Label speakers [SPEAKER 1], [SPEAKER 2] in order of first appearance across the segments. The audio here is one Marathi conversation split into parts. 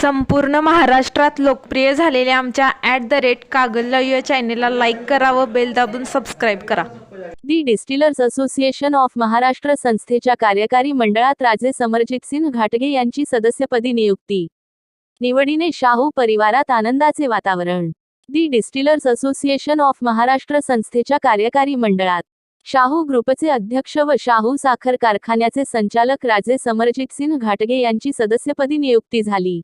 [SPEAKER 1] संपूर्ण महाराष्ट्रात लोकप्रिय झालेल्या आमच्या ॲट द रेट कागलला या चॅनेलला लाईक करा व बेल दाबून सबस्क्राईब करा.
[SPEAKER 2] The distillers association of Maharashtra संस्थेच्या कार्यकारी मंडळात राजे समरजित सिंह घाटगे यांची सदस्यपदी नियुक्ती. निवडीने शाहू परिवारात आनंदाचे वातावरण. The distillers association of Maharashtra संस्थेच्या कार्यकारी मंडळात शाहू ग्रुपचे अध्यक्ष व शाहू साखर कारखान्याचे संचालक राजे समरजित सिंह घाटगे यांची सदस्यपदी नियुक्ती झाली.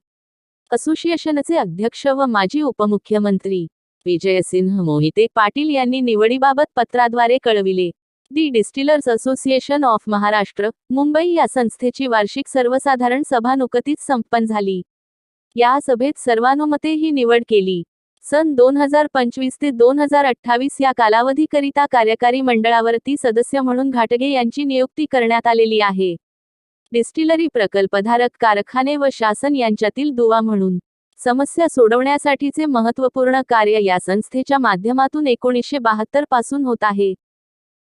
[SPEAKER 2] असोसिएशनचे अध्यक्ष व माजी उपमुख्यमंत्री विजयसिंह मोहिते पाटील यांनी निवडीबाबत पत्राद्वारे कळविले. The distillers association of Maharashtra Mumbai या संस्थेची वार्षिक सर्वसाधारण सभा नुकतीच संपन्न झाली. या सभेत सर्वानुमते ही निवड केली. सन दोन हजार पंचवीस ते दोन हजार अठ्ठावीस या कालावधीकरिता कार्यकारी मंडळावरती सदस्य म्हणून घाटगे यांची नियुक्ती करण्यात आलेली आहे. डिस्टिलरी प्रकल्पधारक कारखाने व शासन यांच्यातील दुवा म्हणून. समस्या सोडवण्यासाठीचे महत्त्वपूर्ण कार्य या संस्थेच्या माध्यमातून एकोणीसशे बहात्तरपासून होत आहे.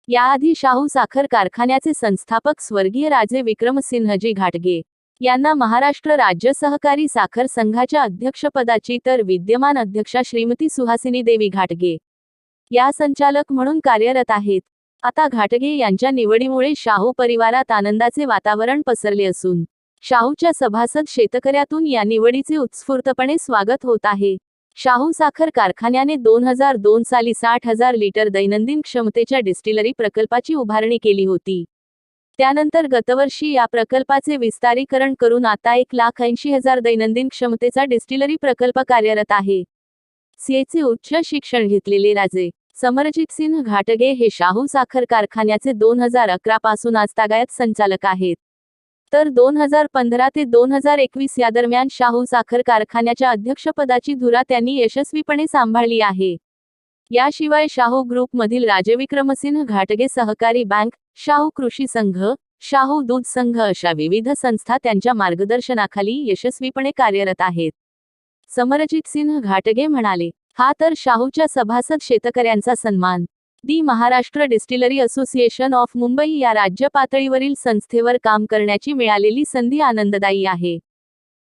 [SPEAKER 2] याआधी शाहू साखर कारखान्याचे संस्थापक स्वर्गीय राजे विक्रमसिंहजी घाटगे यांना महाराष्ट्र राज्य सहकारी साखर संघाच्या अध्यक्षपदाची तर विद्यमान अध्यक्षा श्रीमती सुहासिनी देवी घाटगे. या संचालक म्हणून कार्यरत आहेत. आता घाटगे यांच्या निवडीमुळे शाहू परिवारात आनंदाचे वातावरण पसरले असून शाहूच्या सभासद शेतकऱ्यातून या निवडीचे उत्स्फूर्तपणे स्वागत होत आहे. शाहू साखर कारखान्याने दोन हजार दोन साली साठ हजार लिटर दैनंदिन क्षमतेच्या डिस्टिलरी प्रकल्पाची उभारणी केली होती. त्यानंतर गतवर्षी या प्रकल्पाचे विस्तारीकरण करून आता एक लाख ऐंशी हजार दैनंदिन क्षमतेचा डिस्टिलरी प्रकल्प कार्यरत आहे. सीएचे उच्च शिक्षण घेतलेले राजे समरजित सिंह घाटगे हे शाहू साखर कारखान्याचे दोन हजार अकरा पासून आजतागायत संचालक आहेत. तर दोन हजार पंधरा ते दोन हजार एकवीस या दरम्यान शाहू साखर कारखान्याच्या अध्यक्षपदाची धुरा त्यांनी यशस्वीपणे सांभाळली आहे. याशिवाय शाहू ग्रुपमधील राजविक्रमसिंह घाटगे सहकारी बँक शाहू कृषी संघ शाहू दूध संघ अशा विविध संस्था त्यांच्या मार्गदर्शनाखाली यशस्वीपणे कार्यरत आहेत. समरजित सिंह घाटगे म्हणाले हा तर शाहूच्या सभासद शेतकऱ्यांचा सन्मान. The Maharashtra distillery association of Mumbai या राज्य पातळीवरील संस्थेवर काम करण्याची मिळालेली संधी आनंददायी आहे.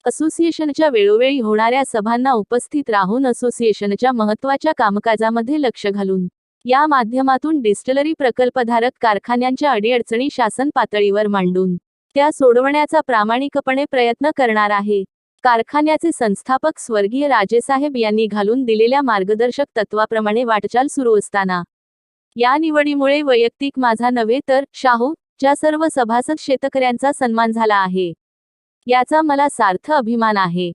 [SPEAKER 2] असोसिएशनच्या वेळोवेळी होणाऱ्या सभांना उपस्थित राहून असोसिएशनच्या महत्त्वाच्या कामकाजामध्ये लक्ष घालून या माध्यमातून डिस्टिलरी प्रकल्पधारक कारखान्यांच्या अडीअडचणी शासन पातळीवर मांडून त्या सोडवण्याचा प्रामाणिकपणे प्रयत्न करणार आहे. कारखान्याचे संस्थापक स्वर्गीय राजेसाहेब यांनी घालून दिलेल्या मार्गदर्शक तत्वाप्रमाणे वाटचाल सुरू असताना. या निवडीमुळे वैयक्तिक माझा नव्हे तर शाहू च्या सर्व सभासद शेतकऱ्यांचा सन्मान झाला आहे. याचा मला सार्थ अभिमान आहे.